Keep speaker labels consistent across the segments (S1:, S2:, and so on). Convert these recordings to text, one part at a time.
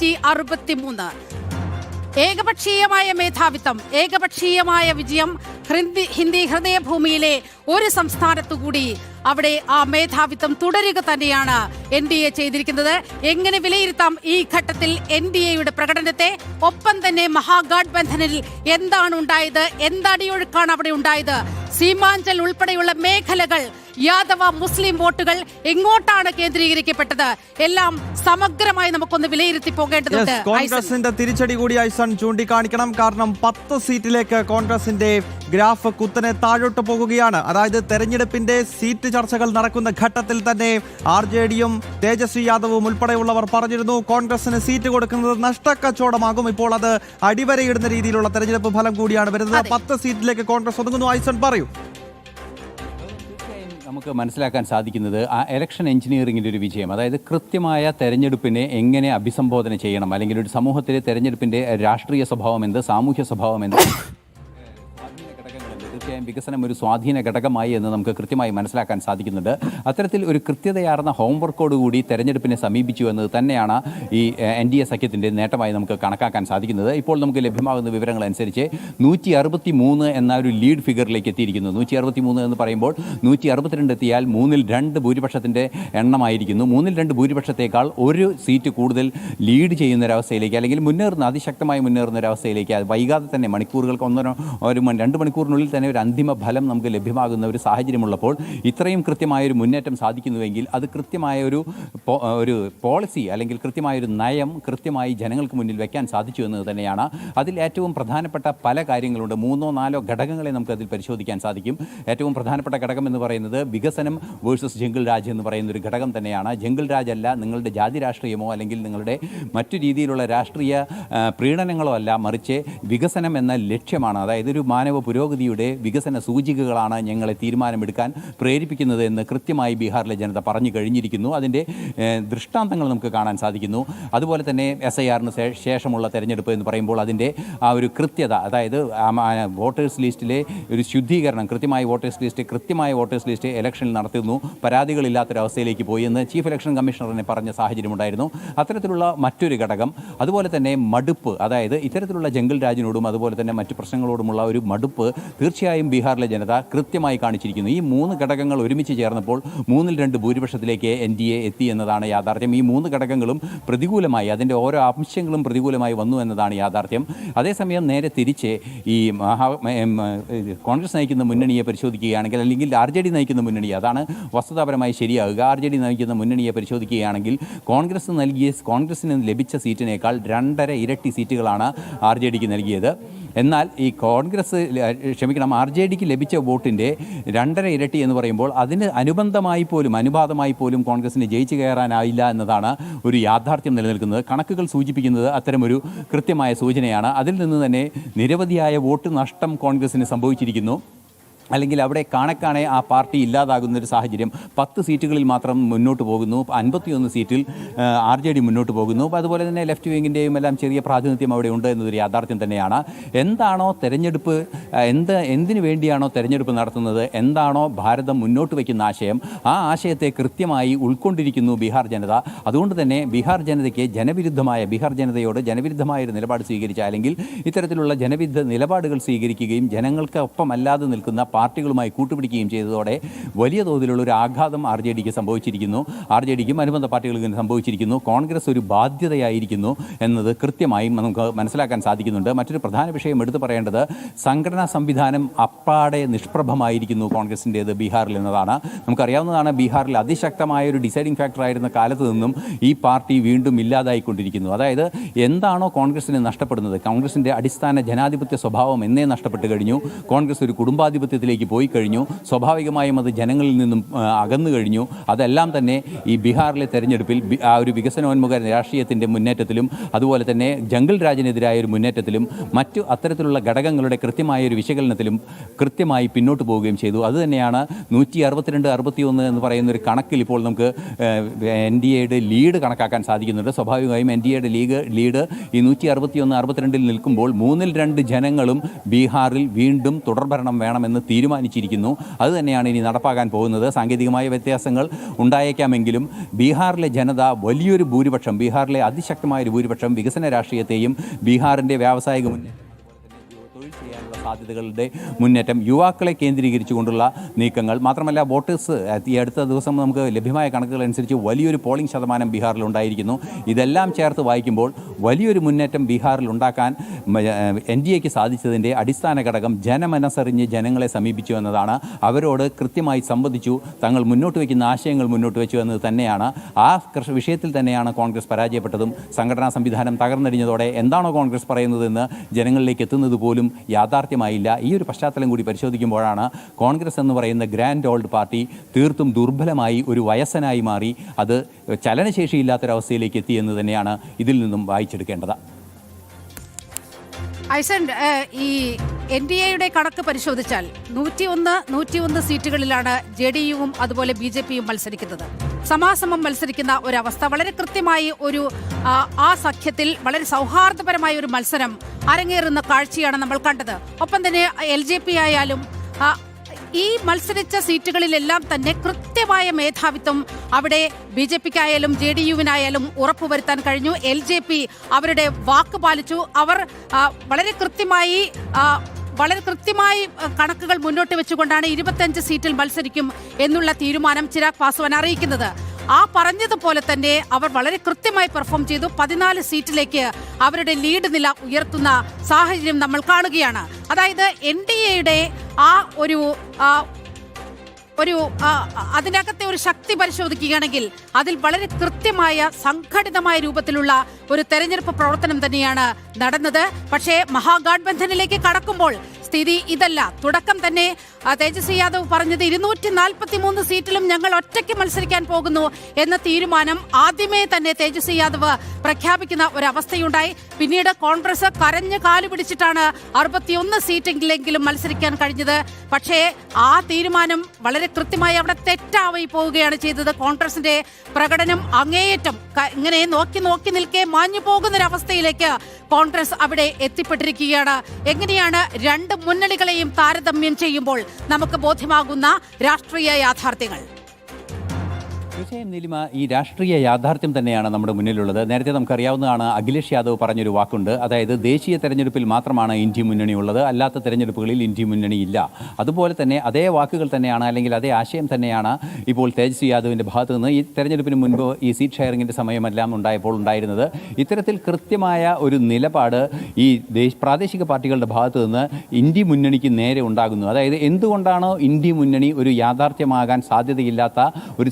S1: നൂറ്റി അറുപത്തിമൂന്ന്. ഏകപക്ഷീയമായ മേധാവിത്വം ഏകപക്ഷീയമായ വിജയം ഹിന്ദി ഹിന്ദി ഹൃദയഭൂമിയിലെ ഒരു സംസ്ഥാനത്തു കൂടി അവിടെ ആ മേധാവിത്വം തുടരുക തന്നെയാണ് എൻ ഡി എ ചെയ്തിരിക്കുന്നത്. എങ്ങനെ വിലയിരുത്താം ഈ ഘട്ടത്തിൽ എൻ ഡി എയുടെ പ്രകടനത്തെ? ഒപ്പം തന്നെ മഹാഗാഡ്ബന്ധനിൽ എന്താണ് ഉണ്ടായത്? എന്തടിയൊഴുക്കാണ് അവിടെ ഉണ്ടായത്? സീമാഞ്ചൽ ഉൾപ്പെടെയുള്ള മേഖലകൾ യാദവ മുസ്ലിം വോട്ടുകൾ എങ്ങോട്ടാണ് കേന്ദ്രീകരിക്കപ്പെട്ടത്? എല്ലാം സമഗ്രമായി നമുക്കൊന്ന് വിലയിരുത്തി പോകേണ്ടതുണ്ട്.
S2: കോൺഗ്രസിന്റെ തിരിച്ചടി കൂടി ഐസൺ ചൂണ്ടിക്കാണിക്കണം. കാരണം പത്ത് സീറ്റിലേക്ക് കോൺഗ്രസിന്റെ ഗ്രാഫ് കുത്തനെ താഴോട്ട് പോകുകയാണ്. അതായത് തെരഞ്ഞെടുപ്പിന്റെ സീറ്റ് ചർച്ചകൾ നടക്കുന്ന ഘട്ടത്തിൽ തന്നെ ആർ ജെ ഡിയും തേജസ്വി യാദവും ഉൾപ്പെടെയുള്ളവർ പറഞ്ഞിരുന്നു കോൺഗ്രസിന് സീറ്റ് കൊടുക്കുന്നത് നഷ്ടക്കച്ചവടമാകും. ഇപ്പോൾ അത് അടിവരയിടുന്ന രീതിയിലുള്ള തെരഞ്ഞെടുപ്പ് ഫലം കൂടിയാണ് വരുന്നത്. പത്ത് സീറ്റിലേക്ക് കോൺഗ്രസ് ഒതുങ്ങുന്നു. ഐസൺ പറയൂ.
S3: നമുക്ക് മനസ്സിലാക്കാൻ സാധിക്കുന്നത് ആ ഇലക്ഷൻ എഞ്ചിനീയറിംഗിന്റെ ഒരു വിജയം. അതായത് കൃത്യമായ തെരഞ്ഞെടുപ്പിനെ എങ്ങനെ അഭിസംബോധന ചെയ്യണം? അല്ലെങ്കിൽ ഒരു സമൂഹത്തിലെ തെരഞ്ഞെടുപ്പിന്റെ രാഷ്ട്രീയ സ്വഭാവം എന്ത് സാമൂഹ്യ സ്വഭാവം എന്ത്? തീർച്ചയായും വികസനം ഒരു സ്വാധീന ഘടകമായി എന്ന് നമുക്ക് കൃത്യമായി മനസ്സിലാക്കാൻ സാധിക്കുന്നുണ്ട്. അത്തരത്തിൽ ഒരു കൃത്യതയാർന്ന ഹോംവർക്കോടുകൂടി തെരഞ്ഞെടുപ്പിനെ സമീപിച്ചു എന്നത് തന്നെയാണ് ഈ എൻ ഡി എ സഖ്യത്തിന്റെ നേട്ടമായി നമുക്ക് കണക്കാക്കാൻ സാധിക്കുന്നത്. ഇപ്പോൾ നമുക്ക് ലഭ്യമാകുന്ന വിവരങ്ങൾ അനുസരിച്ച് നൂറ്റി അറുപത്തി മൂന്ന് എന്ന ഒരു ലീഡ് ഫിഗറിലേക്ക് എത്തിയിരിക്കുന്നു. നൂറ്റി അറുപത്തി മൂന്ന് എന്ന് പറയുമ്പോൾ നൂറ്റി അറുപത്തിരണ്ട് എത്തിയാൽ മൂന്നിൽ രണ്ട് ഭൂരിപക്ഷത്തിന്റെ എണ്ണമായിരിക്കുന്നു. മൂന്നിൽ രണ്ട് ഭൂരിപക്ഷത്തേക്കാൾ ഒരു സീറ്റ് കൂടുതൽ ലീഡ് ചെയ്യുന്ന ഒരവസ്ഥയിലേക്ക് അല്ലെങ്കിൽ മുന്നേറുന്ന അതിശക്തമായി മുന്നേറുന്ന ഒരവസ്ഥയിലേക്ക് വൈകാതെ തന്നെ മണിക്കൂറുകൾക്ക് ഒന്നോ ഒരു രണ്ട് മണിക്കൂറിനുള്ളിൽ തന്നെ ഒരു അന്തിമ ഫലം നമുക്ക് ലഭ്യമാകുന്ന ഒരു സാഹചര്യമുള്ളപ്പോൾ ഇത്രയും കൃത്യമായ ഒരു മുന്നേറ്റം സാധിക്കുന്നുവെങ്കിൽ അത് കൃത്യമായ ഒരു ഒരു പോളിസി അല്ലെങ്കിൽ കൃത്യമായ ഒരു നയം കൃത്യമായി ജനങ്ങൾക്ക് മുന്നിൽ വെക്കാൻ സാധിച്ചു എന്നത് തന്നെയാണ്. അതിൽ ഏറ്റവും പ്രധാനപ്പെട്ട പല കാര്യങ്ങളുണ്ട്. മൂന്നോ നാലോ ഘടകങ്ങളെ നമുക്ക് അതിൽ പരിശോധിക്കാൻ സാധിക്കും. ഏറ്റവും പ്രധാനപ്പെട്ട ഘടകം എന്ന് പറയുന്നത് വികസനം വേഴ്സസ് ജംഗിൾ രാജ് എന്ന് പറയുന്ന ഒരു ഘടകം തന്നെയാണ്. ജംഗിൾ രാജ് അല്ല നിങ്ങളുടെ ജാതി രാഷ്ട്രീയമോ അല്ലെങ്കിൽ നിങ്ങളുടെ മറ്റു രീതിയിലുള്ള രാഷ്ട്രീയ പ്രീണനങ്ങളോ അല്ല മറിച്ച് വികസനം എന്ന ലക്ഷ്യമാണ്. അതായത് ഒരു മാനവ പുരോഗതിയുടെ വികസന സൂചികകളാണ് ഞങ്ങളെ തീരുമാനമെടുക്കാൻ പ്രേരിപ്പിക്കുന്നത് എന്ന് കൃത്യമായി ബീഹാറിലെ ജനത പറഞ്ഞു കഴിഞ്ഞിരിക്കുന്നു. അതിന്റെ ദൃഷ്ടാന്തങ്ങൾ നമുക്ക് കാണാൻ സാധിക്കുന്നു. അതുപോലെ തന്നെ എസ് ഐ ആറിന് ശേഷമുള്ള തെരഞ്ഞെടുപ്പ് എന്ന് പറയുമ്പോൾ അതിന്റെ ആ ഒരു കൃത്യത അതായത് വോട്ടേഴ്സ് ലിസ്റ്റിലെ ഒരു ശുദ്ധീകരണം കൃത്യമായി വോട്ടേഴ്സ് ലിസ്റ്റ് കൃത്യമായ വോട്ടേഴ്സ് ലിസ്റ്റ് ഇലക്ഷനിൽ നടത്തുന്നു പരാതികളില്ലാത്തൊരവസ്ഥയിലേക്ക് പോയി എന്ന് ചീഫ് ഇലക്ഷൻ കമ്മീഷണറിനെ പറഞ്ഞ സാഹചര്യമുണ്ടായിരുന്നു. അത്തരത്തിലുള്ള മറ്റൊരു ഘടകം അതുപോലെ തന്നെ മടുപ്പ് അതായത് ഇത്തരത്തിലുള്ള ജംഗിൾ രാജിനോടും അതുപോലെ തന്നെ മറ്റു പ്രശ്നങ്ങളോടുമുള്ള ഒരു മടുപ്പ് തീർച്ചയായും ബീഹാറിലെ ജനത കൃത്യമായി കാണിച്ചിരിക്കുന്നു. ഈ മൂന്ന് ഘടകങ്ങൾ ഒരുമിച്ച് ചേർന്നപ്പോൾ മൂന്നിൽ രണ്ട് ഭൂരിപക്ഷത്തിലേക്ക് എൻ ഡി എ എത്തി എന്നതാണ് യാഥാർത്ഥ്യം. ഈ മൂന്ന് ഘടകങ്ങളും പ്രതികൂലമായി അതിന്റെ ഓരോ അംശങ്ങളും പ്രതികൂലമായി വന്നു എന്നതാണ് യാഥാർത്ഥ്യം. അതേസമയം നേരെ തിരിച്ച് ഈ മഹാ കോൺഗ്രസ് നയിക്കുന്ന മുന്നണിയെ പരിശോധിക്കുകയാണെങ്കിൽ അല്ലെങ്കിൽ ആർ ജെ ഡി നയിക്കുന്ന മുന്നണി അതാണ് വസ്തുതാപരമായി ശരിയാകുക ആർ ജെ ഡി നയിക്കുന്ന മുന്നണിയെ പരിശോധിക്കുകയാണെങ്കിൽ കോൺഗ്രസ് നൽകിയ കോൺഗ്രസിന് ലഭിച്ച സീറ്റിനേക്കാൾ രണ്ടര ഇരട്ടി സീറ്റുകളാണ് ആർ ജെ ഡിക്ക് നൽകിയത്. എന്നാൽ ഈ കോൺഗ്രസ് ക്ഷമിക്കണം ആർ ജെ ഡിക്ക് ലഭിച്ച വോട്ടിന്റെ രണ്ടര ഇരട്ടി എന്ന് പറയുമ്പോൾ അതിന് അനുബന്ധമായി പോലും അനുപാതമായി പോലും കോൺഗ്രസിന് ജയിച്ചു കയറാനായില്ല എന്നതാണ് ഒരു യാഥാർത്ഥ്യം നിലനിൽക്കുന്നത്. കണക്കുകൾ സൂചിപ്പിക്കുന്നത് അത്തരമൊരു കൃത്യമായ സൂചനയാണ്. അതിൽ നിന്ന് തന്നെ നിരവധിയായ വോട്ട് നഷ്ടം കോൺഗ്രസിന് സംഭവിച്ചിരിക്കുന്നു. അല്ലെങ്കിൽ അവിടെ കാണക്കാണെ ആ പാർട്ടി ഇല്ലാതാകുന്ന ഒരു സാഹചര്യം പത്ത് സീറ്റുകളിൽ മാത്രം മുന്നോട്ട് പോകുന്നു. അൻപത്തിയൊന്ന് സീറ്റിൽ ആർ ജെ ഡി മുന്നോട്ട് പോകുന്നു. അപ്പോൾ അതുപോലെ തന്നെ ലെഫ്റ്റ് വിങ്ങിന്റെയും എല്ലാം ചെറിയ പ്രാതിനിധ്യം അവിടെ ഉണ്ട് എന്നതൊരു യാഥാർത്ഥ്യം തന്നെയാണ്. എന്താണോ തെരഞ്ഞെടുപ്പ് എന്ത് എന്തിനു വേണ്ടിയാണോ തെരഞ്ഞെടുപ്പ് നടത്തുന്നത് എന്താണോ ഭാരതം മുന്നോട്ട് വയ്ക്കുന്ന ആശയം ആ ആശയത്തെ കൃത്യമായി ഉൾക്കൊണ്ടിരിക്കുന്നു ബീഹാർ ജനത. അതുകൊണ്ട് തന്നെ ബീഹാർ ജനതയ്ക്ക് ജനവിരുദ്ധമായ ബീഹാർ ജനതയോട് ജനവിരുദ്ധമായ ഒരു നിലപാട് സ്വീകരിച്ച അല്ലെങ്കിൽ ഇത്തരത്തിലുള്ള ജനവിരുദ്ധ നിലപാടുകൾ സ്വീകരിക്കുകയും ജനങ്ങൾക്ക് ഒപ്പമല്ലാതെ നിൽക്കുന്ന പാർട്ടികളുമായി കൂട്ടുപിടിക്കുകയും ചെയ്തതോടെ വലിയ തോതിലുള്ള ഒരു ആഘാതം ആർ ജെ ഡിക്ക് സംഭവിച്ചിരിക്കുന്നു. ആർ ജെ ഡിക്കും അനുബന്ധ പാർട്ടികൾക്കും സംഭവിച്ചിരിക്കുന്നു. കോൺഗ്രസ് ഒരു ബാധ്യതയായിരിക്കുന്നു എന്നത് കൃത്യമായും നമുക്ക് മനസ്സിലാക്കാൻ സാധിക്കുന്നുണ്ട്. മറ്റൊരു പ്രധാന വിഷയം എടുത്തു പറയേണ്ടത് സംഘടനാ സംവിധാനം അപ്പാടെ നിഷ്പ്രഭമായിരിക്കുന്നു കോൺഗ്രസിന്റേത് ബീഹാറിൽ എന്നതാണ്. നമുക്കറിയാവുന്നതാണ് ബീഹാറിൽ അതിശക്തമായ ഒരു ഡിസൈഡിംഗ് ഫാക്ടറായിരുന്ന കാലത്ത് നിന്നും ഈ പാർട്ടി വീണ്ടും ഇല്ലാതായിക്കൊണ്ടിരിക്കുന്നു. അതായത് എന്താണോ കോൺഗ്രസിന് നഷ്ടപ്പെടുന്നത്? കോൺഗ്രസിന്റെ അടിസ്ഥാന ജനാധിപത്യ സ്വഭാവം എന്നേ നഷ്ടപ്പെട്ട് കഴിഞ്ഞു. കോൺഗ്രസ് ഒരു കുടുംബാധിപത്യത്തിലേക്ക് പോയി കഴിഞ്ഞു. സ്വാഭാവികമായും അത് ജനങ്ങളിൽ നിന്നും അകന്നു കഴിഞ്ഞു. അതെല്ലാം തന്നെ ഈ ബീഹാറിലെ തെരഞ്ഞെടുപ്പിൽ ആ ഒരു വികസനോന്മുഖ രാഷ്ട്രീയത്തിന്റെ മുന്നേറ്റത്തിലും അതുപോലെ തന്നെ ജംഗിൾ രാജിനെതിരായ ഒരു മുന്നേറ്റത്തിലും മറ്റു അത്തരത്തിലുള്ള ഘടകങ്ങളുടെ കൃത്യമായ ഒരു വിശകലനത്തിലും കൃത്യമായി പിന്നോട്ട് പോവുകയും ചെയ്തു. അതുതന്നെയാണ് നൂറ്റി അറുപത്തിരണ്ട് അറുപത്തിയൊന്ന് എന്ന് പറയുന്ന ഒരു കണക്കിൽ ഇപ്പോൾ നമുക്ക് എൻ ഡി എയുടെ ലീഡ് കണക്കാക്കാൻ സാധിക്കുന്നുണ്ട്. സ്വാഭാവികമായും എൻ ഡി എയുടെ ലീഗ് ലീഡ് ഈ നൂറ്റി അറുപത്തിയൊന്ന് അറുപത്തിരണ്ടിൽ നിൽക്കുമ്പോൾ മൂന്നിൽ രണ്ട് ജനങ്ങളും ബീഹാറിൽ വീണ്ടും തുടർഭരണം വേണമെന്ന് തീരുമാനിച്ചിരിക്കുന്നു. അതുതന്നെയാണ് ഇനി നടപ്പാക്കാൻ പോകുന്നത്. സാങ്കേതികമായ വ്യത്യാസങ്ങൾ ഉണ്ടായേക്കാമെങ്കിലും ബീഹാറിലെ ജനത വലിയൊരു ഭൂരിപക്ഷം ബീഹാറിലെ അതിശക്തമായ ഒരു ഭൂരിപക്ഷം വികസന രാഷ്ട്രീയത്തെയും ബീഹാറിന്റെ വ്യാവസായിക മുന്നേറ്റം സാധ്യതകളുടെ മുന്നേറ്റം. യുവാക്കളെ കേന്ദ്രീകരിച്ചുകൊണ്ടുള്ള നീക്കങ്ങൾ മാത്രമല്ല വോട്ടേഴ്സ് ഈ അടുത്ത ദിവസം നമുക്ക് ലഭ്യമായ കണക്കുകൾ അനുസരിച്ച് വലിയൊരു പോളിംഗ് ശതമാനം ബീഹാറിൽ ഉണ്ടായിരിക്കുന്നു. ഇതെല്ലാം ചേർത്ത് വായിക്കുമ്പോൾ വലിയൊരു മുന്നേറ്റം ബീഹാറിൽ ഉണ്ടാക്കാൻ എൻ ഡി എക്ക് സാധിച്ചതിന്റെ അടിസ്ഥാന ഘടകം ജനമനസ്സറിഞ്ഞ് ജനങ്ങളെ സമീപിച്ചു എന്നതാണ്. അവരോട് കൃത്യമായി സംബന്ധിച്ചു തങ്ങൾ മുന്നോട്ട് വയ്ക്കുന്ന ആശയങ്ങൾ മുന്നോട്ട് വെച്ചു എന്നത് തന്നെയാണ്. ആ വിഷയത്തിൽ തന്നെയാണ് കോൺഗ്രസ് പരാജയപ്പെട്ടതും. സംഘടനാ സംവിധാനം തകർന്നടിഞ്ഞതോടെ എന്താണോ കോൺഗ്രസ് പറയുന്നതെന്ന് ജനങ്ങളിലേക്ക് എത്തുന്നത് പോലും യാഥാർത്ഥ്യമായില്ല ഈ ഒരു പശ്ചാത്തലം കൂടി പരിശോധിക്കുമ്പോഴാണ് കോൺഗ്രസ് എന്ന് പറയുന്ന ഗ്രാൻഡ് ഓൾഡ് പാർട്ടി തീർത്തും ദുർബലമായി ഒരു വയസ്സനായി മാറി അത് ചലനശേഷിയില്ലാത്തൊരവസ്ഥയിലേക്ക് എത്തി എന്ന് തന്നെയാണ് ഇതിൽ നിന്നും വായിച്ചെടുക്കേണ്ടത്.
S1: ഐസൻ ഈ എൻ ഡി എയുടെ കണക്ക് പരിശോധിച്ചാൽ നൂറ്റിയൊന്ന് നൂറ്റിയൊന്ന് സീറ്റുകളിലാണ് ജെ ഡി യുവും അതുപോലെ ബി ജെ പിയും മത്സരിക്കുന്നത്. സമാസമം മത്സരിക്കുന്ന ഒരവസ്ഥ വളരെ കൃത്യമായി ഒരു ആ, സഖ്യത്തിൽ വളരെ സൗഹാർദ്ദപരമായ ഒരു മത്സരം അരങ്ങേറുന്ന കാഴ്ചയാണ് നമ്മൾ കണ്ടത്. ഒപ്പം തന്നെ എൽ ജെ പി ആയാലും ഈ മത്സരിച്ച സീറ്റുകളിലെല്ലാം തന്നെ കൃത്യമായ മേധാവിത്വം അവിടെ ബി ജെ പിക്കായാലും ജെ ഡി യുവിനായാലും ഉറപ്പുവരുത്താൻ കഴിഞ്ഞു. എൽ ജെ പി അവരുടെ വാക്ക് പാലിച്ചു. അവർ വളരെ കൃത്യമായി വളരെ കൃത്യമായി കണക്കുകൾ മുന്നോട്ട് വെച്ചുകൊണ്ടാണ് ഇരുപത്തഞ്ച് സീറ്റിൽ മത്സരിക്കും എന്നുള്ള തീരുമാനം ചിരാഗ് പാസ്വാൻ അറിയിക്കുന്നത്. ആ പറഞ്ഞതുപോലെ തന്നെ അവർ വളരെ കൃത്യമായി പെർഫോം ചെയ്തു. പതിനാല് സീറ്റിലേക്ക് അവരുടെ ലീഡ് നില ഉയർത്തുന്ന സാഹചര്യം നമ്മൾ കാണുകയാണ്. അതായത് എൻ ഡി എയുടെ ആ ഒരു ഒരു അതിനകത്തെ ഒരു ശക്തി പരിശോധിക്കുകയാണെങ്കിൽ അതിൽ വളരെ കൃത്യമായ സംഘടിതമായ രൂപത്തിലുള്ള ഒരു തെരഞ്ഞെടുപ്പ് പ്രവർത്തനം തന്നെയാണ് നടന്നത്. പക്ഷേ മഹാഗാഠബന്ധനിലേക്ക് കടക്കുമ്പോൾ സ്ഥിതി ഇതല്ല. തുടക്കം തന്നെ തേജസ്വി യാദവ് പറഞ്ഞത് ഇരുന്നൂറ്റി നാൽപ്പത്തി മൂന്ന് സീറ്റിലും ഞങ്ങൾ ഒറ്റയ്ക്ക് മത്സരിക്കാൻ പോകുന്നു എന്ന തീരുമാനം ആദ്യമേ തന്നെ തേജസ്വി യാദവ് പ്രഖ്യാപിക്കുന്ന ഒരവസ്ഥയുണ്ടായി. പിന്നീട് കോൺഗ്രസ് കരഞ്ഞു കാലു പിടിച്ചിട്ടാണ് അറുപത്തിയൊന്ന് സീറ്റെങ്കിലെങ്കിലും മത്സരിക്കാൻ കഴിഞ്ഞത്. പക്ഷേ ആ തീരുമാനം വളരെ കൃത്യമായി അവിടെ തെറ്റാവായി പോവുകയാണ് ചെയ്തത്. കോൺഗ്രസിന്റെ പ്രകടനം അങ്ങേയറ്റം ഇങ്ങനെ നോക്കി നോക്കി നിൽക്കെ മാഞ്ഞു പോകുന്നൊരവസ്ഥയിലേക്ക് കോൺഗ്രസ് അവിടെ എത്തിപ്പെട്ടിരിക്കുകയാണ്. എങ്ങനെയാണ് രണ്ട് മുന്നണികളെയും താരതമ്യം ചെയ്യുമ്പോൾ നമുക്ക് ബോധ്യമാകുന്ന രാഷ്ട്രീയ യാഥാർത്ഥ്യങ്ങൾ.
S3: തീർച്ചയായും നിലിമ ഈ രാഷ്ട്രീയ യാഥാർത്ഥ്യം തന്നെയാണ് നമ്മുടെ മുന്നിലുള്ളത്. നേരത്തെ നമുക്കറിയാവുന്നതാണ് അഖിലേഷ് യാദവ് പറഞ്ഞൊരു വാക്കുണ്ട്. അതായത് ദേശീയ തെരഞ്ഞെടുപ്പിൽ മാത്രമാണ് ഇന്ത്യ മുന്നണി ഉള്ളത് അല്ലാത്ത തെരഞ്ഞെടുപ്പുകളിൽ ഇന്ത്യ മുന്നണി ഇല്ല അതുപോലെ തന്നെ അതേ വാക്കുകൾ തന്നെയാണ് അല്ലെങ്കിൽ അതേ ആശയം തന്നെയാണ് ഇപ്പോൾ തേജസ്വി യാദവിന്റെ ഭാഗത്തു നിന്ന് ഈ തെരഞ്ഞെടുപ്പിന് മുൻപ് ഈ സീറ്റ് ഷെയറിങ്ങിന്റെ സമയമെല്ലാം ഉണ്ടായപ്പോൾ ഉണ്ടായിരുന്നത്. ഇത്തരത്തിൽ കൃത്യമായ ഒരു നിലപാട് ഈ ദേശ പ്രാദേശിക പാർട്ടികളുടെ ഭാഗത്തു നിന്ന് ഇന്ത്യ മുന്നണിക്ക് നേരെ ഉണ്ടാകുന്നു. അതായത് എന്തുകൊണ്ടാണോ ഇന്ത്യ മുന്നണി ഒരു യാഥാർത്ഥ്യമാകാൻ സാധ്യതയില്ലാത്ത ഒരു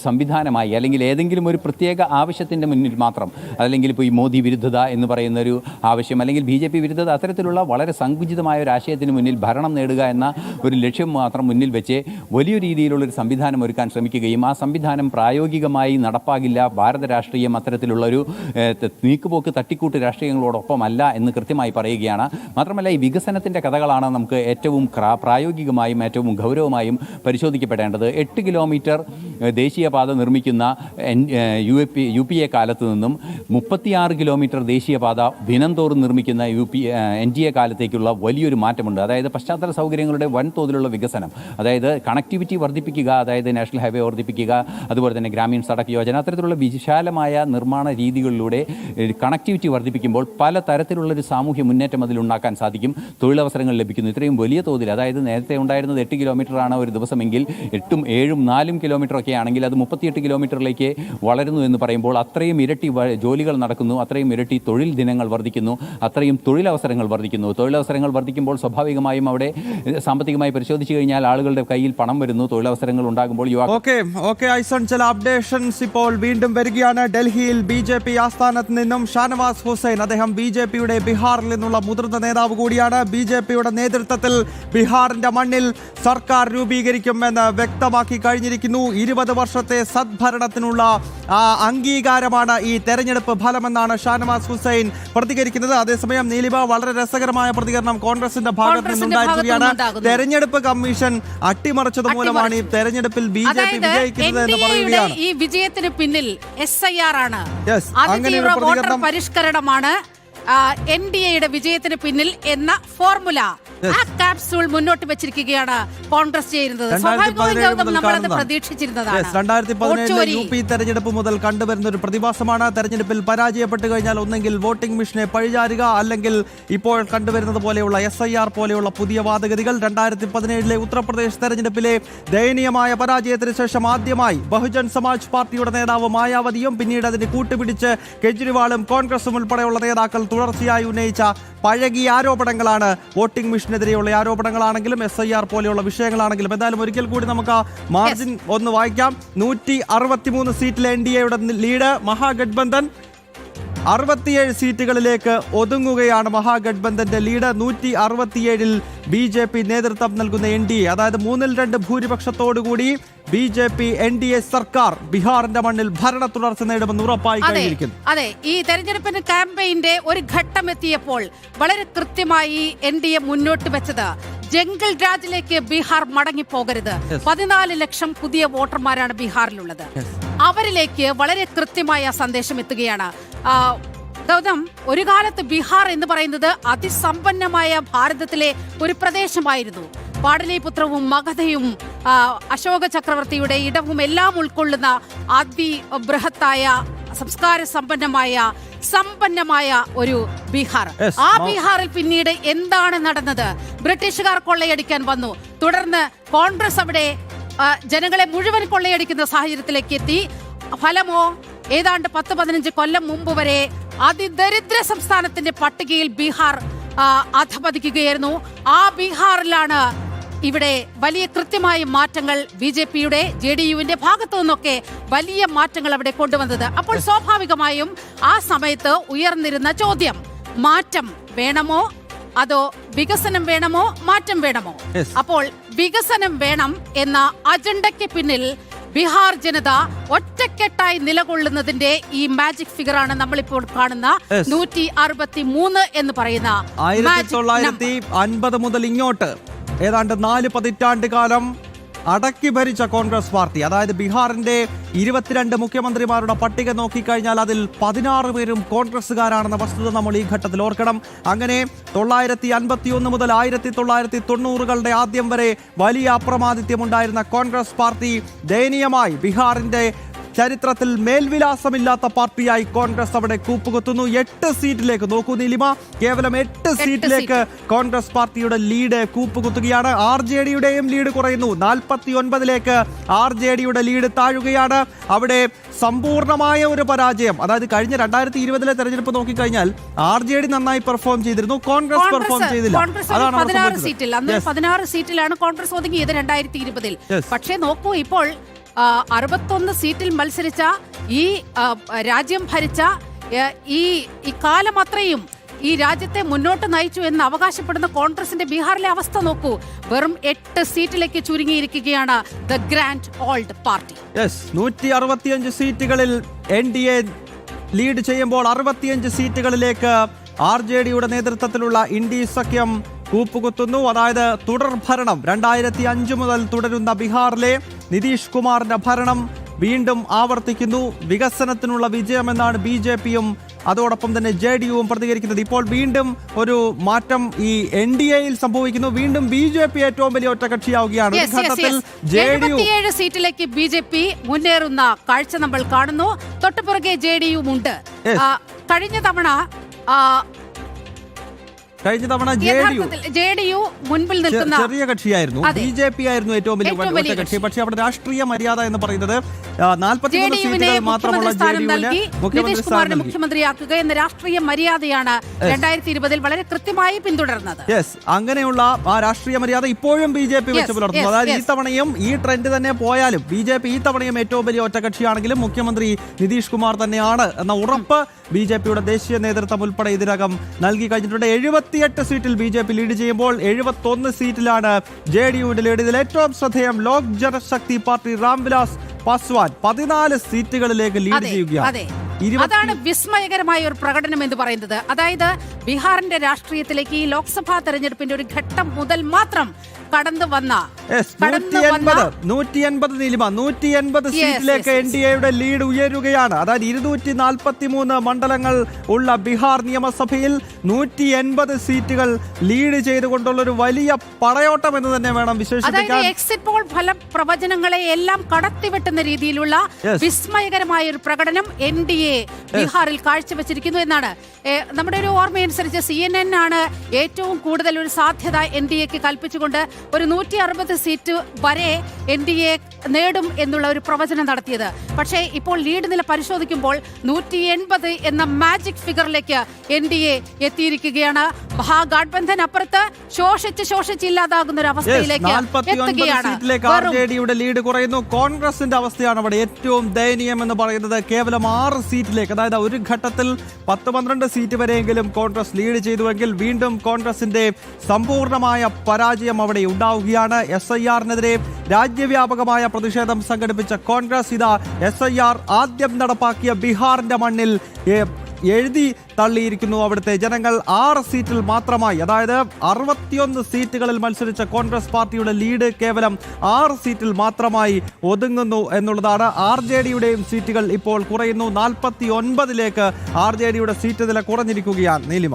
S3: സംവിധാനമായി അല്ലെങ്കിൽ ഏതെങ്കിലും ഒരു പ്രത്യേക ആവശ്യത്തിന്റെ മുന്നിൽ മാത്രം അല്ലെങ്കിൽ ഇപ്പോൾ ഈ മോദി വിരുദ്ധത എന്ന് പറയുന്ന ഒരു ആവശ്യം അല്ലെങ്കിൽ ബി ജെ പി വിരുദ്ധത അത്തരത്തിലുള്ള വളരെ സങ്കുചിതമായ ഒരു ആശയത്തിന് മുന്നിൽ ഭരണം നേടുക എന്ന ഒരു ലക്ഷ്യം മാത്രം മുന്നിൽ വെച്ച് വലിയ രീതിയിലുള്ളൊരു സംവിധാനം ഒരുക്കാൻ ശ്രമിക്കുകയും ആ സംവിധാനം പ്രായോഗികമായി നടപ്പാകില്ല ഭാരത രാഷ്ട്രീയം അത്തരത്തിലുള്ളൊരു നീക്കുപോക്ക് തട്ടിക്കൂട്ട് രാഷ്ട്രീയങ്ങളോടൊപ്പമല്ല എന്ന് കൃത്യമായി പറയുകയാണ്. മാത്രമല്ല ഈ വികസനത്തിന്റെ കഥകളാണ് നമുക്ക് ഏറ്റവും പ്രായോഗികമായും ഏറ്റവും ഗൗരവമായും പരിശോധിക്കപ്പെടേണ്ടത്. എട്ട് കിലോമീറ്റർ ദേശീയപാത നിർമ്മിക്കുന്ന N- U A P U P A കാലത്ത് നിന്നും മുപ്പത്തിയാറ് കിലോമീറ്റർ ദേശീയപാത ദിനം തോറും നിർമ്മിക്കുന്ന U P N D A കാലത്തേക്കുള്ള വലിയൊരു മാറ്റമുണ്ട്. അതായത് പശ്ചാത്തല സൗകര്യങ്ങളുടെ വൻതോതിലുള്ള വികസനം അതായത് കണക്ടിവിറ്റി വർദ്ധിപ്പിക്കുക അതായത് നാഷണൽ ഹൈവേ വർദ്ധിപ്പിക്കുക അതുപോലെ തന്നെ ഗ്രാമീൺ സടക്ക് യോജന അത്തരത്തിലുള്ള വിശാലമായ നിർമ്മാണ രീതികളിലൂടെ കണക്ടിവിറ്റി വർദ്ധിപ്പിക്കുമ്പോൾ പല തരത്തിലുള്ളൊരു സാമൂഹ്യ മുന്നേറ്റം അതിലുണ്ടാക്കാൻ സാധിക്കും തൊഴിലവസരങ്ങൾ ലഭിക്കുന്നു. ഇത്രയും വലിയ തോതിൽ അതായത് നേരത്തെ ഉണ്ടായിരുന്നത് എട്ട് കിലോമീറ്ററാണ് ഒരു ദിവസമെങ്കിൽ എട്ടും ഏഴും നാലും കിലോമീറ്റർ ഒക്കെ ആണെങ്കിൽ അത് മുപ്പത്തിയെട്ട് കിലോമീറ്ററിലേക്ക് വളരുന്നു എന്ന് പറയുമ്പോൾ അത്രയും ഇരട്ടി ജോലികൾ നടക്കുന്നു അത്രയും ഇരട്ടി തൊഴിൽ ദിനങ്ങൾ വർദ്ധിക്കുന്നു അത്രയും തൊഴിലവസരങ്ങൾ വർദ്ധിക്കുന്നു. തൊഴിലവസരങ്ങൾ വർദ്ധിക്കുമ്പോൾ സ്വാഭാവികമായും അവിടെ സാമ്പത്തികമായി പരിശോധിച്ചു കഴിഞ്ഞാൽ ആളുകളുടെ കയ്യിൽ പണം വരുന്നു തൊഴിലവസരങ്ങൾ ഉണ്ടാകുമ്പോൾ
S2: ചില അപ്ഡേഷൻസ് ഇപ്പോൾ വീണ്ടും വരികയാണ്. ഡൽഹിയിൽ ബി ജെ പി ആസ്ഥാനത്ത് നിന്നും ഷാനവാസ് ഹുസൈൻ അദ്ദേഹം ബി ജെ പിയുടെ ബീഹാറിൽ നിന്നുള്ള മുതിർന്ന നേതാവ് കൂടിയാണ്. ബി ജെ പിയുടെ നേതൃത്വത്തിൽ ബീഹാറിന്റെ മണ്ണിൽ സർക്കാർ രൂപീകരിക്കുമെന്ന് വ്യക്തമാക്കി കഴിഞ്ഞിരിക്കുന്നു. ഇരുപത് വർഷത്തെ സദ്ഭരണത്തിനുള്ള അംഗീകാരമാണ് ഈ തെരഞ്ഞെടുപ്പ് ഫലമെന്നാണ് ഷാനവാസ് ഹുസൈൻ പ്രതികരിക്കുന്നത്. അതേസമയം നീലിബ വളരെ രസകരമായ പ്രതികരണം കോൺഗ്രസിന്റെ ഭാഗത്ത് നിന്നുണ്ടായിരിക്കുകയാണ്. തെരഞ്ഞെടുപ്പ് കമ്മീഷൻ അട്ടിമറിച്ചത് മൂലമാണ് ഈ തെരഞ്ഞെടുപ്പിൽ ബി ജെ പി വിജയിക്കുന്നത് എന്ന് പറയുകയാണ്.
S1: ഈ വിജയത്തിന് പിന്നിൽ എസ് ഐ ആർ ആണ്. അതിതീവ്ര വോട്ടർ പരിഷ്കരണമാണ് എൻ ഡി എയുടെ വിജയത്തിന് പിന്നിൽ എന്ന ഫോർമുല. ആ ക്യാപ്സൂൾ മുന്നോട്ട് വെച്ചിരിക്കുകയാണ് കോൺഗ്രസ് ചെയ്യുന്നത്. സ്വാഭാവികമായും നമ്മളത് പ്രതീക്ഷിച്ചിരുന്നതാണ്.
S2: യു പി തെരഞ്ഞെടുപ്പ് മുതൽ കണ്ടുവരുന്ന ഒരു പ്രതിഭാസമാണ്. തെരഞ്ഞെടുപ്പിൽ പരാജയപ്പെട്ടു കഴിഞ്ഞാൽ ഒന്നെങ്കിൽ വോട്ടിംഗ് മെഷീനെ പഴിചാരുക അല്ലെങ്കിൽ ഇപ്പോൾ കണ്ടുവരുന്നത് പോലെയുള്ള എസ് ഐ ആർ പോലെയുള്ള പുതിയ വാദഗതികൾ. രണ്ടായിരത്തി പതിനേഴിലെ ഉത്തർപ്രദേശ് തെരഞ്ഞെടുപ്പിലെ ദയനീയമായ പരാജയത്തിന് ശേഷം ആദ്യമായി ബഹുജൻ സമാജ് പാർട്ടിയുടെ നേതാവ് മായാവതിയും പിന്നീട് അതിന് കൂട്ടുപിടിച്ച് കേജ്രിവാളും കോൺഗ്രസും ഉൾപ്പെടെയുള്ള നേതാക്കൾ തുടർച്ചയായി ഉന്നയിച്ച പഴകിയ ആരോപണങ്ങളാണ് വോട്ടിംഗ് മെഷീനെതിരെയുള്ള ആരോപണങ്ങളാണെങ്കിലും എസ് ഐ ആർ പോലെയുള്ള വിഷയങ്ങളാണെങ്കിലും എന്തായാലും ഒരിക്കൽ കൂടി നമുക്ക് ആ മാർജിൻ ഒന്ന് വായിക്കാം. നൂറ്റി അറുപത്തിമൂന്ന് സീറ്റിലെ എൻ ഡി എയുടെ ലീഡ് മഹാഗഡ്ബന്ധൻ അറുപത്തിയേഴ് സീറ്റുകളിലേക്ക് ഒതുങ്ങുകയാണ് മഹാഗഡ്ബന്ധന്റെ ലീഡ് നൂറ്റി അറുപത്തിയേഴിൽ ബി ജെ പി നേതൃത്വം നൽകുന്ന എൻ ഡി എ അതായത് മൂന്നിൽ രണ്ട് ഭൂരിപക്ഷത്തോടുകൂടി B J P N D A സർക്കാർ ബീഹാറിന്റെ മണ്ണിൽ ഭരണ തുടർച്ച നേടുമെന്ന് ഉറപ്പായി കഴിഞ്ഞിരിക്കുന്നു.
S1: അതെ. ഈ തെരഞ്ഞെടുപ്പിന് ക്യാമ്പയിന്റെ ഒരു ഘട്ടം എത്തിയപ്പോൾ വളരെ കൃത്യമായി എൻ ഡി എ മുന്നോട്ട് വെച്ചത് ജംഗിൾ രാജിലേക്ക് ബീഹാർ മടങ്ങിപ്പോകരുത്. പതിനാല് ലക്ഷം പുതിയ വോട്ടർമാരാണ് ബീഹാറിലുള്ളത്. അവരിലേക്ക് വളരെ കൃത്യമായ സന്ദേശം എത്തുകയാണ്. ഗൗതം ഒരു കാലത്ത് ബീഹാർ എന്ന് പറയുന്നത് അതിസമ്പന്നമായ ഭാരതത്തിലെ ഒരു പ്രദേശമായിരുന്നു. പാടലിപുത്രവും മഗധയും അശോക ചക്രവർത്തിയുടെ ഇടവും എല്ലാം ഉൾക്കൊള്ളുന്ന അതി ബൃഹത്തായ സംസ്കാര സമ്പന്നമായ സമ്പന്നമായ ഒരു ബീഹാർ. ആ ബീഹാറിൽ പിന്നീട് എന്താണ് നടന്നത്? ബ്രിട്ടീഷുകാർ കൊള്ളയടിക്കാൻ വന്നു. തുടർന്ന് കോൺഗ്രസ് അവിടെ ജനങ്ങളെ മുഴുവൻ കൊള്ളയടിക്കുന്ന സാഹചര്യത്തിലേക്ക് എത്തി. ഫലമോ? ഏതാണ്ട് പത്ത് പതിനഞ്ച് കൊല്ലം മുമ്പ് വരെ അതിദരിദ്ര സംസ്ഥാനത്തിന്റെ പട്ടികയിൽ ബീഹാർ അധപതിക്കുകയായിരുന്നു. ആ ബീഹാറിലാണ് ഇവിടെ വലിയ കൃത്യമായ മാറ്റങ്ങൾ ബി ജെ പിയുടെ ജെ ഡി യുവിന്റെ ഭാഗത്തു നിന്നൊക്കെ വലിയ മാറ്റങ്ങൾ അവിടെ കൊണ്ടുവന്നത്. അപ്പോൾ സ്വാഭാവികമായും ആ സമയത്ത് ഉയർന്നിരുന്ന ചോദ്യം മാറ്റം വേണമോ? അതോ വികസനം വേണമോ? മാറ്റം വേണമോ? അപ്പോൾ വികസനം വേണം എന്ന അജണ്ടയ്ക്ക് പിന്നിൽ ബീഹാർ ജനത ഒറ്റക്കെട്ടായി നിലകൊള്ളുന്നതിന്റെ ഈ മാജിക് ഫിഗറാണ് നമ്മളിപ്പോൾ കാണുന്ന. നൂറ്റി അറുപത്തി മൂന്ന് എന്ന് പറയുന്ന
S2: ആയിരത്തി തൊള്ളായിരത്തി അൻപത് മുതൽ ഇങ്ങോട്ട് ഏതാണ്ട് നാല് പതിറ്റാണ്ട് കാലം അടക്കി ഭരിച്ച കോൺഗ്രസ് പാർട്ടി. അതായത് ബീഹാറിന്റെ ഇരുപത്തിരണ്ട് മുഖ്യമന്ത്രിമാരുടെ പട്ടിക നോക്കിക്കഴിഞ്ഞാൽ അതിൽ പതിനാറ് പേരും കോൺഗ്രസ്സുകാരാണെന്ന വസ്തുത നമ്മൾ ഈ ഘട്ടത്തിൽ ഓർക്കണം. അങ്ങനെ തൊള്ളായിരത്തി അൻപത്തി ഒന്ന് മുതൽ ആയിരത്തി തൊള്ളായിരത്തി തൊണ്ണൂറുകളുടെ ആദ്യം വരെ വലിയ അപ്രമാദിത്യമുണ്ടായിരുന്ന കോൺഗ്രസ് പാർട്ടി ദയനീയമായി ബീഹാറിന്റെ ചരിത്രത്തിൽ മേൽവിലാസമില്ലാത്ത പാർട്ടിയായി കോൺഗ്രസ് അവിടെ കൂപ്പുകുത്തുന്നു. എട്ട് സീറ്റിലേക്ക് നോക്കൂ നീലിമ. കേവലം എട്ട് സീറ്റിലേക്ക് കോൺഗ്രസ് പാർട്ടിയുടെ ലീഡ് കൂപ്പുകുത്തുകയാണ്. ആർ ജെ ഡിയുടെയും ലീഡ് കുറയുന്നു. നാൽപ്പത്തി ഒൻപതിലേക്ക് ആർ ജെ ഡിയുടെ ലീഡ് താഴുകയാണ്. അവിടെ സമ്പൂർണമായ ഒരു പരാജയം. അതായത് കഴിഞ്ഞ രണ്ടായിരത്തി ഇരുപതിലെ തെരഞ്ഞെടുപ്പ് നോക്കിക്കഴിഞ്ഞാൽ ആർ ജെ ഡി നന്നായി പെർഫോം ചെയ്തിരുന്നു. കോൺഗ്രസ് പെർഫോം ചെയ്തില്ല. അതാണ്
S1: പതിനാറ്. സീറ്റിൽ. അന്ന്. പതിനാറ് സീറ്റിലാണ് കോൺഗ്രസ് ഒതുങ്ങിയത് രണ്ടായിരത്തി ഇരുപതിൽ. പക്ഷേ നോക്കൂ ഇപ്പോൾ അറുപത്തൊന്ന് സീറ്റിൽ മത്സരിച്ച ഈ രാജ്യം ഭരിച്ച ഈ ഇക്കാലം അത്രയും ഈ രാജ്യത്തെ മുന്നോട്ട് നയിച്ചു എന്ന് അവകാശപ്പെടുന്ന കോൺഗ്രസിന്റെ ബീഹാറിലെ അവസ്ഥ നോക്കൂ. വെറും എട്ട് സീറ്റിലേക്ക് ചുരുങ്ങിയിരിക്കുകയാണ് ദ ഗ്രാൻഡ് ഓൾഡ് പാർട്ടി.
S2: നൂറ്റി അറുപത്തിയഞ്ച് സീറ്റുകളിൽ എൻ ഡി എ ലീഡ് ചെയ്യുമ്പോൾ അറുപത്തിയഞ്ച് സീറ്റുകളിലേക്ക് ആർ ജെ ഡിയുടെ നേതൃത്വത്തിലുള്ള ഇന്ത്യ സഖ്യം കൂപ്പുകുത്തുന്നു. അതായത് തുടർ ഭരണം രണ്ടായിരത്തി അഞ്ച് മുതൽ തുടരുന്ന ബീഹാറിലെ നിതീഷ് കുമാറിന്റെ ഭരണം വീണ്ടും ആവർത്തിക്കുന്നു. വികസനത്തിനുള്ള വിജയമെന്നാണ് ബി ജെ പിയും അതോടൊപ്പം തന്നെ ജെ ഡി യുവും പ്രതികരിക്കുന്നത്. ഇപ്പോൾ വീണ്ടും ഒരു മാറ്റം ഈ എൻ ഡി എയിൽ സംഭവിക്കുന്നു. വീണ്ടും ബി ജെ പി ഏറ്റവും വലിയ ഒറ്റകക്ഷിയാവുകയാണ്. ഘട്ടത്തിൽ
S1: yes.
S2: ജെ ഡി യു
S1: എഴുപത്തിയേഴ് സീറ്റിലേക്ക് ബി ജെ പി മുന്നേറുന്ന കാഴ്ച നമ്മൾ കാണുന്നു. തൊട്ടുപുറകെ ജെ ഡി യും ഉണ്ട് കഴിഞ്ഞ തവണ
S2: കഴിഞ്ഞ തവണ J D U
S1: J D U മുൻപിൽ നിൽക്കുന്ന
S2: ചെറിയ കക്ഷിയായിരുന്നു. ബി ജെ പി ആയിരുന്നു ഏറ്റവും വലിയ കക്ഷി. പക്ഷേ അവിടെ രാഷ്ട്രീയ മര്യാദ എന്ന് പറയുന്നത് സീറ്റുകൾ മാത്രമുള്ള
S1: മുഖ്യമന്ത്രി
S2: ജെ ഡി യുവിന്
S1: മുഖ്യമന്ത്രിയാക്കുക എന്ന രാഷ്ട്രീയ മര്യാദയാണ് രണ്ടായിരത്തി ഇരുപതിൽ വളരെ കൃത്യമായി പിന്തുടർന്നത്.
S2: യെസ് അങ്ങനെയുള്ള ആ രാഷ്ട്രീയ മര്യാദ ഇപ്പോഴും ബി ജെ പി വെച്ച് പുലർത്തുന്നു. അതായത് ഈ തവണയും ഈ ട്രെൻഡ് തന്നെ പോയാലും ബി ജെ പി ഈ തവണയും ഏറ്റവും വലിയ ഒറ്റകക്ഷിയാണെങ്കിലും മുഖ്യമന്ത്രി നിതീഷ് കുമാർ തന്നെയാണ്. എന്ന ഉറപ്പ് ബി ജെ പിയുടെ ദേശീയ നേതൃത്വം ഉൾപ്പെടെ ഇതിനകം നൽകി കഴിഞ്ഞിട്ടുണ്ട്. എഴുപത്തിയെട്ട് സീറ്റിൽ ബി ജെ പി ലീഡ് ചെയ്യുമ്പോൾ എഴുപത്തൊന്ന് സീറ്റിലാണ് ജെ ഡി യുവിന്റെ ലീഡ് ഇതിൽ ഏറ്റവും ശ്രദ്ധേയം ലോക് ജനശക്തി പാർട്ടി രാംവിലാസ് പാസ്വാൻ പതിനാല് സീറ്റുകളിലേക്ക് ലീഡ് ചെയ്യുകയാണ്.
S1: അതാണ് വിസ്മയകരമായ ഒരു പ്രകടനം എന്ന് പറയുന്നത്. അതായത് ബീഹാറിന്റെ രാഷ്ട്രീയത്തിലേക്ക് ഈ ലോക്സഭാ തെരഞ്ഞെടുപ്പിന്റെ ഒരു ഘട്ടം മുതൽ മാത്രം കടന്നു വന്ന
S2: നൂറ്റി എൺപത് നീലിമ നൂറ്റി എൺപത് സീറ്റിലേക്ക് എൻ ഡി എയുടെ ലീഡ് ഉയരുകയാണ്. അതായത് ഇരുന്നൂറ്റി നാൽപ്പത്തി മൂന്ന് മണ്ഡലങ്ങൾ ഉള്ള ബീഹാർ നിയമസഭയിൽ നൂറ്റി എൺപത് സീറ്റുകൾ ലീഡ് ചെയ്തുകൊണ്ടുള്ള ഒരു വലിയ പടയോട്ടം എന്ന് തന്നെ വേണം വിശേഷിപ്പിക്കാൻ.
S1: എക്സിറ്റ് പോൾ ഫല പ്രവചനങ്ങളെ എല്ലാം കടത്തിവെട്ടുന്ന രീതിയിലുള്ള വിസ്മയകരമായ ഒരു പ്രകടനം എൻ ഡി എ ബീഹാറിൽ കാഴ്ചവെച്ചിരിക്കുന്നു എന്നാണ്. നമ്മുടെ ഒരു ഓർമ്മയനുസരിച്ച് സി എൻ എൻ ആണ് ഏറ്റവും കൂടുതൽ ഒരു സാധ്യത എൻ ഡി എക്ക് കൽപ്പിച്ചുകൊണ്ട് ഒരു നൂറ്റി അറുപത് സീറ്റ് വരെ എൻ ഡി എ നേടും എന്നുള്ള ഒരു പ്രവചനം നടത്തിയത്. പക്ഷേ ഇപ്പോൾ ലീഡ് നില പരിശോധിക്കുമ്പോൾ നൂറ്റി എൺപത് എന്ന മാജിക് ഫിഗറിലേക്ക് എൻ ഡി എ എത്തിയിരിക്കുകയാണ്. മഹാഗാഡ്ബന്ധൻ അപ്പുറത്ത് ശോഷിച്ച് ശോഷിച്ച് ഇല്ലാതാകുന്ന ഒരു അവസ്ഥയിലേക്ക് എത്തുകയാണ്.
S2: ലീഡ് കുറയുന്നു. കോൺഗ്രസിന്റെ അവസ്ഥയാണ് അവിടെ ഏറ്റവും ദയനീയം എന്ന് പറയുന്നത്. കേവലം ആറ് സീറ്റിലേക്ക്. അതായത് ഒരു ഘട്ടത്തിൽ പത്ത് പന്ത്രണ്ട് സീറ്റ് വരെയെങ്കിലും കോൺഗ്രസ് ലീഡ് ചെയ്തുവെങ്കിൽ വീണ്ടും കോൺഗ്രസിന്റെ സമ്പൂർണമായ പരാജയം അവിടെ ഉണ്ടാവുകയാണ്. എസ് ഐ ആറിനെതിരെ രാജ്യവ്യാപകമായ പ്രതിഷേധം സംഘടിപ്പിച്ച കോൺഗ്രസ് ഇതാ എസ് ഐ ആർ ആദ്യം നടപ്പാക്കിയ ബീഹാറിന്റെ മണ്ണിൽ എഴുതി തള്ളിയിരിക്കുന്നു അവിടുത്തെ ജനങ്ങൾ ആറ് സീറ്റിൽ മാത്രമായി. അതായത് അറുപത്തിയൊന്ന് സീറ്റുകളിൽ മത്സരിച്ച കോൺഗ്രസ് പാർട്ടിയുടെ ലീഡ് കേവലം ആറ് സീറ്റിൽ മാത്രമായി ഒതുങ്ങുന്നു എന്നുള്ളതാണ് ആർ ജെ ഡിയുടെയും സീറ്റുകൾ ഇപ്പോൾ കുറയുന്നു. നാൽപ്പത്തി ഒൻപതിലേക്ക് ആർ ജെ ഡിയുടെ സീറ്റ് നില കുറഞ്ഞിരിക്കുകയാണ്. നീലിമ.